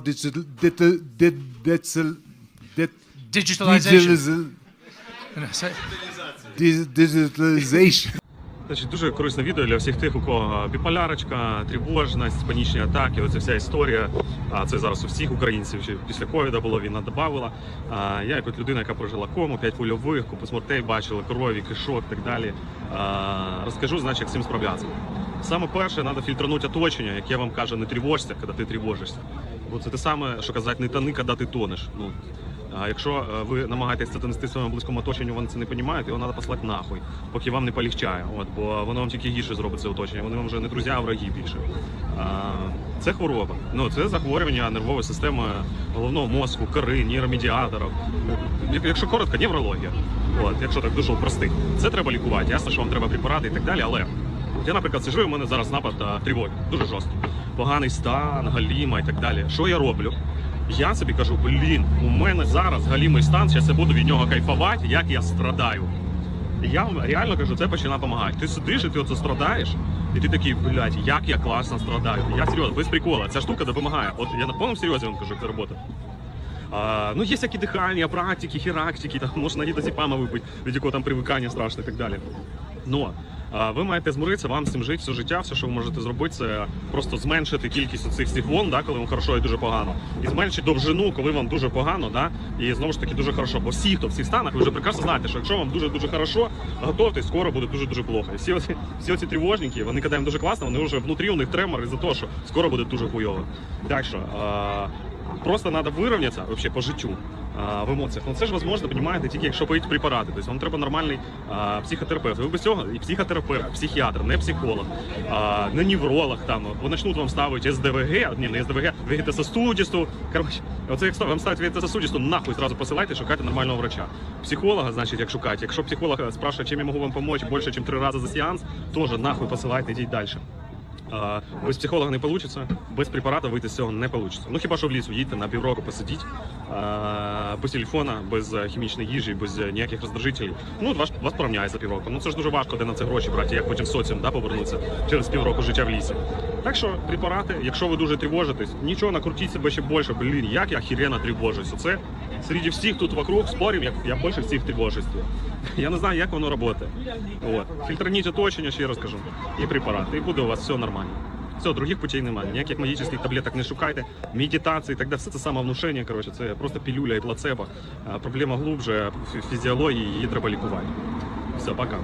digital, digital, digital, Digitalization. digitalization. Значить, дуже корисне відео для всіх тих, у кого біполярочка, тривожність, панічні атаки. Оця вся історія. А це зараз у всіх українців. Ще після ковіда було війна додавала. А я, як от людина, яка прожила кому, п'ять польових, купу смертей бачила, крові, кишок і так далі. А, розкажу, значить, як з цим справлятися. Саме перше, треба фільтранути оточення, яке вам каже, не тривожся, коли ти тривожишся. Бо це те саме, що казати, не тони, коли ти тонеш. Ну, а якщо е, ви намагаєтесь це донести своєму близькому оточенню, вони це не розуміють, його треба послати нахуй, поки вам не полегчає. От, бо воно вам тільки гірше зробить це оточення. Вони вам вже не друзі, а враги більше. А, це хвороба. Ну це захворювання нервової системи головного мозку, кори, нейромедіаторів. Як- Якщо коротко, неврологія. От, якщо так дуже простий. Це треба лікувати. Ясно, що вам треба препарати і так далі, але. Я, наприклад, сижу, і в мене зараз напад тривоги, дуже жорсткий. Поганий стан, галіма і так далі. Що я роблю? Я собі кажу, блін, у мене зараз галімий стан, зараз я буду від нього кайфувати, як я страдаю. І я вам реально кажу, це починає допомагати. Ти сидиш і ти оце страдаєш, і ти такий, блядь, як я класно страдаю. Я серйозно, без прикола, ця штука допомагає. От я на повному серйозі вам кажу, це робота. А, ну, є всякі дихання, практики, хірактики, там можна дітазіпама випити, від якого там привикання страшне і так далі. Но ви маєте змиритися, вам з цим жити все життя, все, що ви можете зробити, це просто зменшити кількість цих всіх вон, да, коли вам хорошо і дуже погано. І зменшити довжину, коли вам дуже погано, да, і знову ж таки дуже хорошо. Бо всі, хто в цих станах, ви вже прекрасно знаєте, що якщо вам дуже-дуже хорошо, готовтесь, скоро буде дуже-дуже плохо. І всі оці, всі оці тривожники, вони їм дуже класно, вони вже внутрі у них тремор із-за того, що скоро буде дуже хуйово. Так що. А, Просто треба вирівнятися вообще по життю в емоціях. Ну це ж можливо, розумієте, тільки якщо пити препарати. Тобто вам треба нормальний психотерапевт. Ви без цього і психотерапевт, психіатр, не психолог, не невролог там. Вони почнуть вам ставити СДВГ, ні, не СДВГ, вегетососудисту. Коротше, оце як вам ставить вегетососудисту, нахуй зразу посилайте, шукайте нормального врача. Психолога, значить, як шукати. Якщо психолог спрашиває, чим я можу вам допомогти більше, ніж три рази за сеанс, теж нахуй посилайте, йдіть далі. Без психолога не вийде, без препарата вийти з цього не вийде. Ну хіба що в лісу їдьте на півроку посидіть, без телефона, без е, хімічної їжі, без е, ніяких роздражителів. Ну, вас, вас порівняє за півроку. Ну це ж дуже важко, де на це гроші брати, як потім соціум да, повернутися через півроку життя в лісі. Так що препарати, якщо ви дуже тривожитесь, нічого накрутіть себе ще більше. Блін, як я хірена тривожусь. Оце серед всіх тут вокруг спорів, як я більше всіх тривожусь. Я не знаю, як воно працює. От. Фільтрніть оточення, ще раз кажу, і препарати, і буде у вас все нормально. Все, других путей немає. Ніяких магічних таблеток не шукайте, медитації, так далі. Все це самовнушення, коротше, це просто пілюля і плацебо. Проблема глубже, фізіології, її треба лікувати. Все, пока.